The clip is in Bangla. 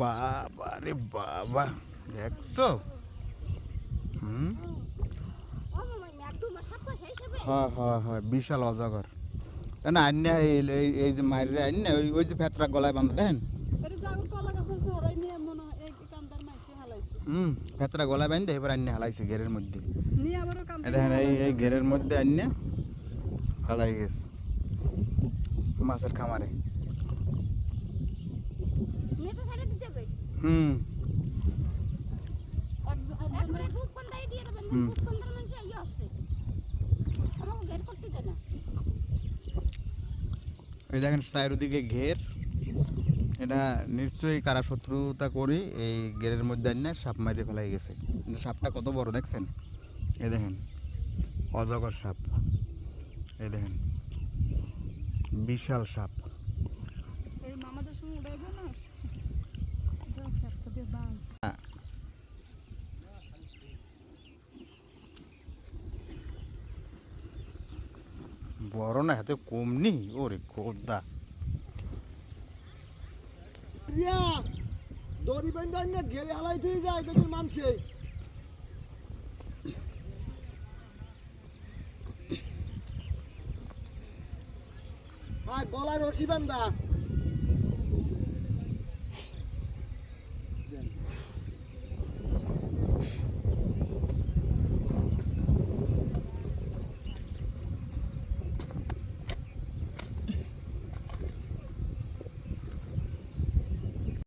বাবা রে বাবা, দেখছ? হয় হয় হয়, বিশাল অজগর। তাই না আন্যা এই যে মায়ের আন্যা ওই ওই যে ফেতরা গলায় বাঁধা, দেখেন? হুম, ফেতরা গলায় বাঁধে, এবার আন্যা হালাইছে ঘেরের মধ্যে। দেখেন, এই এই ঘেরের মধ্যে আন্যা হালাই গেছে মাছের খামারে। না এই দেখেন চারিদিকে ঘের। এটা নিশ্চয়ই কারা শত্রুতা করি, এই ঘেরের মধ্যে আন্যা সাপ মারিয়ে ফেলাই গেছে। সাপটা কত বড় দেখছেন? এই দেখেন, অজগর সাপ। এই দেখেন, বিশাল সাপ। বড় না হাতে কম নি ওরে খোদা। দড়ি বেঁধে না গেলে হালাই দিয়ে যায় দেখুন মানছে গলায় রশি বান্ধা